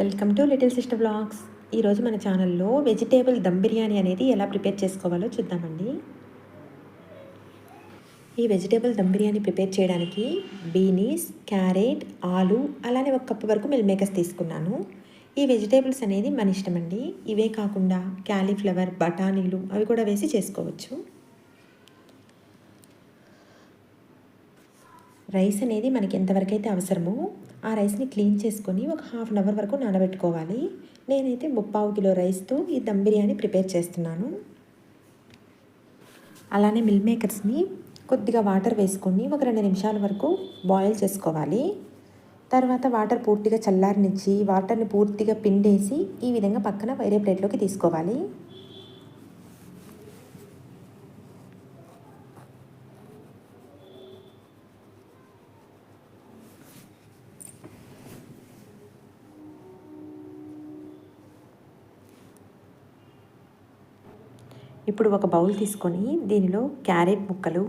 Welcome to little sister blogs. ఈరోజు మన ఛానల్లో వెజిటేబుల్ దమ్ బిర్యానీ అనేది ఎలా ప్రిపేర్ చేసుకోవాలో చూద్దామండి. ఈ వెజిటేబుల్ దమ్ బిర్యానీ ప్రిపేర్ చేయడానికి బీనీస్ క్యారెట్ ఆలు అలానే ఒక కప్పు వరకు మిల్ మేకర్స్ తీసుకున్నాను. ఈ వెజిటేబుల్స్ అనేది మన ఇష్టం అండి ఇవే కాకుండా క్యాలీఫ్లవర్ బఠానీలు అవి కూడా వేసి చేసుకోవచ్చు. రైస్ అనేది మనకి ఎంతవరకు అయితే అవసరమో ఆ రైస్ని క్లీన్ చేసుకొని ఒక హాఫ్ అన్ అవర్ వరకు నానబెట్టుకోవాలి. నేనైతే ముప్పావు కిలో రైస్తో ఈ దమ్ బిర్యానీ ప్రిపేర్ చేస్తున్నాను. అలానే మిల్ మేకర్స్ని కొద్దిగా వాటర్ వేసుకొని ఒక రెండు నిమిషాల వరకు బాయిల్ చేసుకోవాలి. తర్వాత వాటర్ పూర్తిగా చల్లారనిచ్చి వాటర్ని పూర్తిగా పిండేసి ఈ విధంగా పక్కన వేరే ప్లేట్లోకి తీసుకోవాలి. ఇప్పుడు ఒక బౌల్ తీసుకొని దీనిలో క్యారెట్ ముక్కలు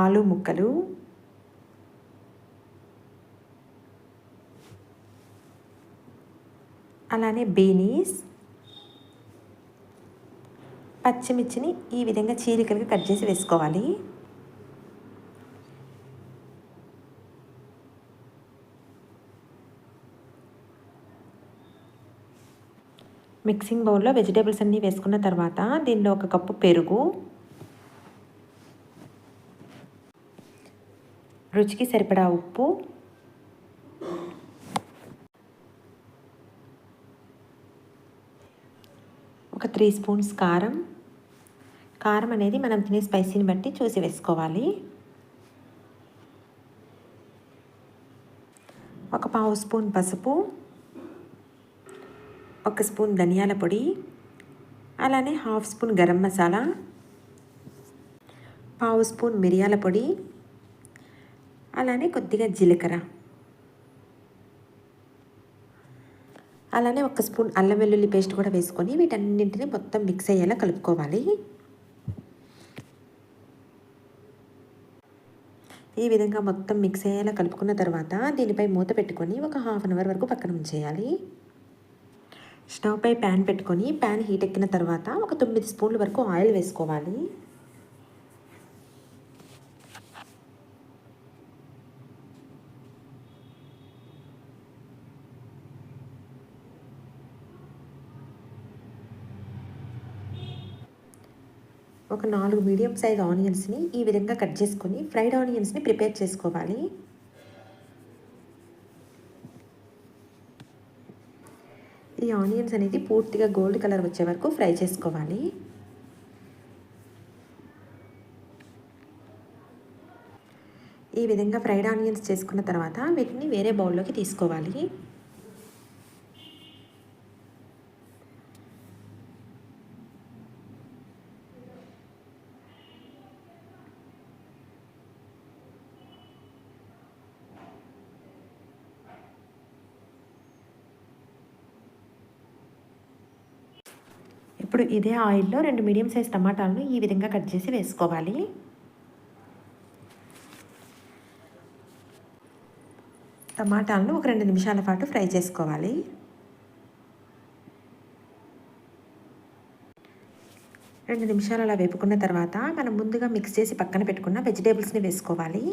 ఆలు ముక్కలు అలానే బీనీస్ పచ్చిమిర్చిని ఈ విధంగా చీలికలుగా కట్ చేసి వేసుకోవాలి. మిక్సింగ్ బౌల్లో వెజిటేబుల్స్ అన్నీ వేసుకున్న తర్వాత దీనిలో ఒక కప్పు పెరుగు. రుచికి సరిపడా ఉప్పు. ఒక త్రీ స్పూన్స్ కారం. కారం అనేది మనం తినే స్పైసీని బట్టి చూసి వేసుకోవాలి. ఒక పావు స్పూన్ పసుపు. ఒక స్పూన్ ధనియాల పొడి అలానే హాఫ్ స్పూన్ గరం మసాలా పావు స్పూన్ మిరియాల పొడి అలానే కొద్దిగా జీలకర్ర. అలానే ఒక స్పూన్ అల్లం వెల్లుల్లి పేస్ట్ కూడా వేసుకొని వీటన్నింటినీ మొత్తం మిక్స్ అయ్యేలా కలుపుకోవాలి. ఈ విధంగా మొత్తం మిక్స్ అయ్యేలా కలుపుకున్న తర్వాత దీనిపై మూత పెట్టుకొని ఒక హాఫ్ అన్ అవర్ వరకు పక్కన ఉంచేయాలి. స్టవ్ పై ప్యాన్ పెట్టుకొని ప్యాన్ హీట్ ఎక్కిన తర్వాత ఒక తొమ్మిది స్పూన్ల వరకు ఆయిల్ వేసుకోవాలి. ఒక నాలుగు మీడియం సైజ్ ఆనియన్స్ని ఈ విధంగా కట్ చేసుకొని ఫ్రైడ్ ఆనియన్స్ని ప్రిపేర్ చేసుకోవాలి. ఈ ఆనియన్స్ అనేది పూర్తిగా గోల్డ్ కలర్ వచ్చే వరకు ఫ్రై చేసుకోవాలి. ఈ విధంగా ఫ్రైడ్ ఆనియన్స్ చేసుకున్న తర్వాత వీటిని వేరే బౌల్లోకి తీసుకోవాలి. ఇప్పుడు ఇదే ఆయిల్లో రెండు మీడియం సైజ్ టమాటాలను ఈ విధంగా కట్ చేసి వేసుకోవాలి. టమాటాలను ఒక రెండు నిమిషాల పాటు ఫ్రై చేసుకోవాలి. రెండు నిమిషాలు అలా వేపుకున్న తర్వాత మనం ముందుగా మిక్స్ చేసి పక్కన పెట్టుకున్న వెజిటేబుల్స్ని వేసుకోవాలి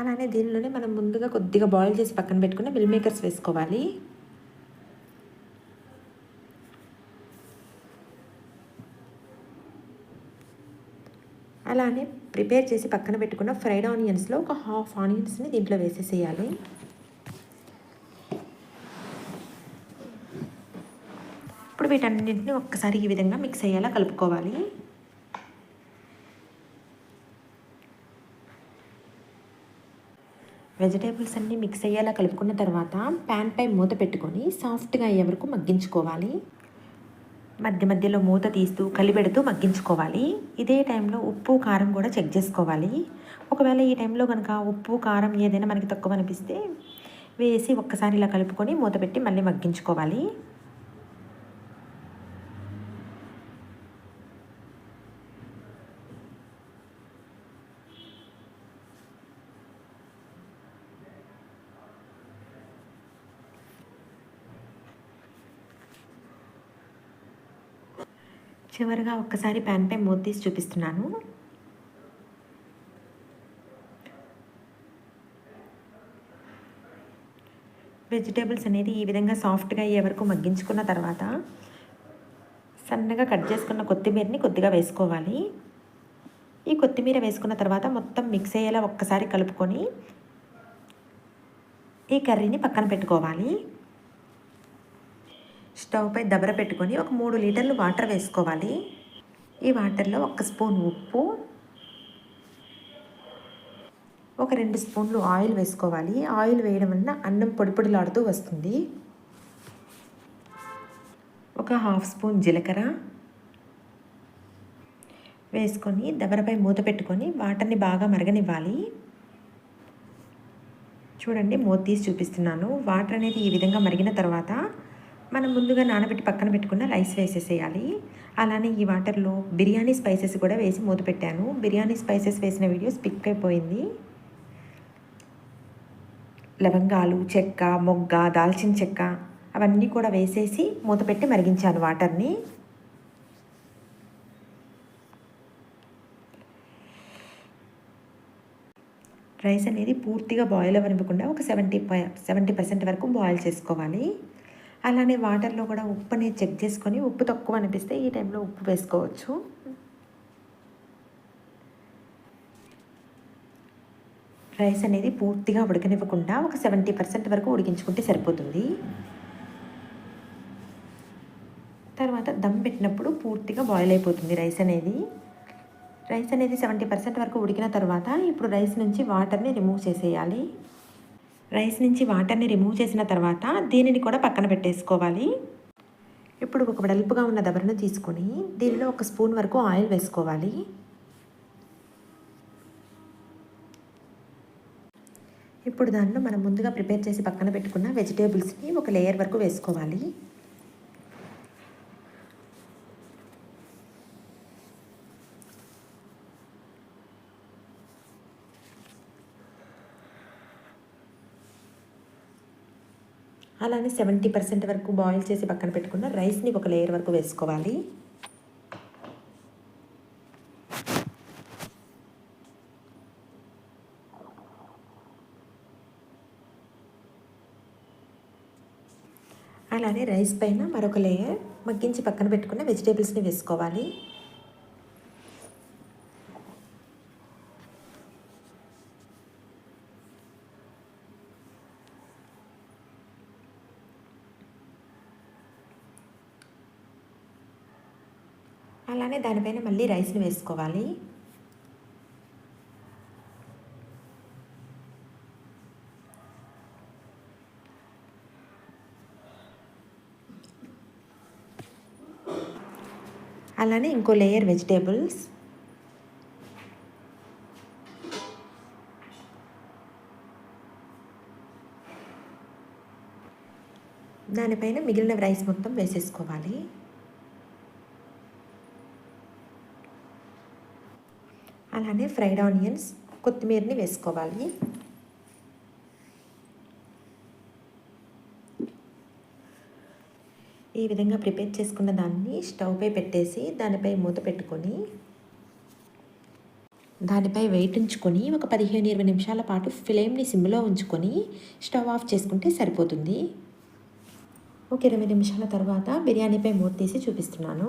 అలానే దీనిలోనే మనం ముందుగా కొద్దిగా బాయిల్ చేసి పక్కన పెట్టుకున్న మిల్ మేకర్స్ వేసుకోవాలి. అలానే ప్రిపేర్ చేసి పక్కన పెట్టుకున్న ఫ్రైడ్ ఆనియన్స్లో ఒక హాఫ్ ఆనియన్స్ని దీంట్లో వేసేసేయాలి. ఇప్పుడు వీటన్నింటిని ఒక్కసారి ఈ విధంగా మిక్స్ అయ్యేలా కలుపుకోవాలి. వెజిటేబుల్స్ అన్నీ మిక్స్ అయ్యేలా కలుపుకున్న తర్వాత ప్యాన్ పై మూత పెట్టుకొని సాఫ్ట్గా అయ్యే వరకు మగ్గించుకోవాలి. మధ్య మధ్యలో మూత తీస్తూ కలిపెడుతూ మగ్గించుకోవాలి. ఇదే టైంలో ఉప్పు కారం కూడా చెక్ చేసుకోవాలి. ఒకవేళ ఈ టైంలో కనుక ఉప్పు కారం ఏదైనా మనకి తక్కువ అనిపిస్తే వేసి ఒక్కసారి ఇలా కలుపుకొని మూత పెట్టి మళ్ళీ మగ్గించుకోవాలి. చివరిగా ఒక్కసారి ప్యాన్పై మూత తీసి చూపిస్తున్నాను. వెజిటేబుల్స్ అనేది ఈ విధంగా సాఫ్ట్గా అయ్యే వరకు మగ్గించుకున్న తర్వాత సన్నగా కట్ చేసుకున్న కొత్తిమీరని కొద్దిగా వేసుకోవాలి. ఈ కొత్తిమీర వేసుకున్న తర్వాత మొత్తం మిక్స్ అయ్యేలా ఒక్కసారి కలుపుకొని ఈ కర్రీని పక్కన పెట్టుకోవాలి. స్టవ్ పై దబర పెట్టుకొని ఒక మూడు లీటర్లు వాటర్ వేసుకోవాలి. ఈ వాటర్లో ఒక స్పూన్ ఉప్పు ఒక రెండు స్పూన్లు ఆయిల్ వేసుకోవాలి. ఆయిల్ వేయడం వలన అన్నం పొడిపొడిలాడుతూ వస్తుంది. ఒక హాఫ్ స్పూన్ జీలకర్ర వేసుకొని దబరపై మూత పెట్టుకొని వాటర్ని బాగా మరగనివ్వాలి. చూడండి మూత తీసి చూపిస్తున్నాను. వాటర్ అనేది ఈ విధంగా మరిగిన తర్వాత మనం ముందుగా నానబెట్టి పక్కన పెట్టుకున్న రైస్ వేసేసేయాలి. అలానే ఈ వాటర్లో బిర్యానీ స్పైసెస్ కూడా వేసి మూత పెట్టాను. బిర్యానీ స్పైసెస్ వేసిన వీడియో స్పిక్ అయిపోయింది. లవంగాలు చెక్క మొగ్గ దాల్చిన చెక్క అవన్నీ కూడా వేసేసి మూత పెట్టి మరిగించాను వాటర్ని. రైస్ అనేది పూర్తిగా బాయిల్ అవ్వనివ్వకుండా ఒక సెవెంటీ సెవెంటీ పర్సెంట్ వరకు బాయిల్ చేసుకోవాలి. అలానే వాటర్లో కూడా ఉప్పు అనేది చెక్ చేసుకొని ఉప్పు తక్కువ అనిపిస్తే ఈ టైంలో ఉప్పు వేసుకోవచ్చు. రైస్ అనేది పూర్తిగా ఉడకనివ్వకుండా ఒక సెవెంటీ పర్సెంట్ వరకు ఉడికించుకుంటే సరిపోతుంది. తర్వాత దమ్ పెట్టినప్పుడు పూర్తిగా బాయిల్ అయిపోతుంది రైస్ అనేది. రైస్ అనేది సెవెంటీ పర్సెంట్ వరకు ఉడికిన తర్వాత ఇప్పుడు రైస్ నుంచి వాటర్ని రిమూవ్ చేసేయాలి. రైస్ నుంచి వాటర్ని రిమూవ్ చేసిన తర్వాత దీనిని కూడా పక్కన పెట్టేసుకోవాలి. ఇప్పుడు ఒక వెడల్పుగా ఉన్న దబరను తీసుకొని దీనిలో ఒక స్పూన్ వరకు ఆయిల్ వేసుకోవాలి. ఇప్పుడు దానిలో మనం ముందుగా ప్రిపేర్ చేసి పక్కన పెట్టుకున్న వెజిటేబుల్స్ని ఒక లేయర్ వరకు వేసుకోవాలి. అలానే సెవెంటీ పర్సెంట్ వరకు బాయిల్ చేసి పక్కన పెట్టుకున్న రైస్ని ఒక లేయర్ వరకు వేసుకోవాలి. అలానే రైస్ పైన మరొక లేయర్ మగ్గించి పక్కన పెట్టుకున్న వెజిటేబుల్స్ని వేసుకోవాలి. అలానే దానిపైన మళ్ళీ రైస్ని వేసుకోవాలి. అలానే ఇంకో లేయర్ వెజిటేబుల్స్. దానిపైన మిగిలిన రైస్ మొత్తం వేసేసుకోవాలి. అలానే ఫ్రైడ్ ఆనియన్స్ కొత్తిమీరని వేసుకోవాలి. ఈ విధంగా ప్రిపేర్ చేసుకున్న దాన్ని స్టవ్పై పెట్టేసి దానిపై మూత పెట్టుకొని దానిపై వెయిట్ ఉంచుకొని ఒక పదిహేను ఇరవై నిమిషాల పాటు ఫ్లేమ్ని సిమ్లో ఉంచుకొని స్టవ్ ఆఫ్ చేసుకుంటే సరిపోతుంది. ఒక ఇరవై నిమిషాల తర్వాత బిర్యానీపై మూత తీసి చూపిస్తున్నాను.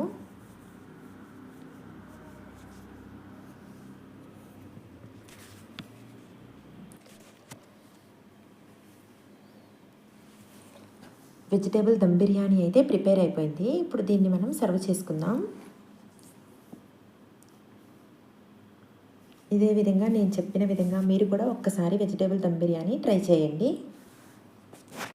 వెజిటేబుల్ దమ్ బిర్యానీ అయితే ప్రిపేర్ అయిపోయింది. ఇప్పుడు దీన్ని మనం సర్వ్ చేసుకుందాం. ఇదే విధంగా నేను చెప్పిన విధంగా మీరు కూడా ఒక్కసారి వెజిటేబుల్ దమ్ బిర్యానీ ట్రై చేయండి.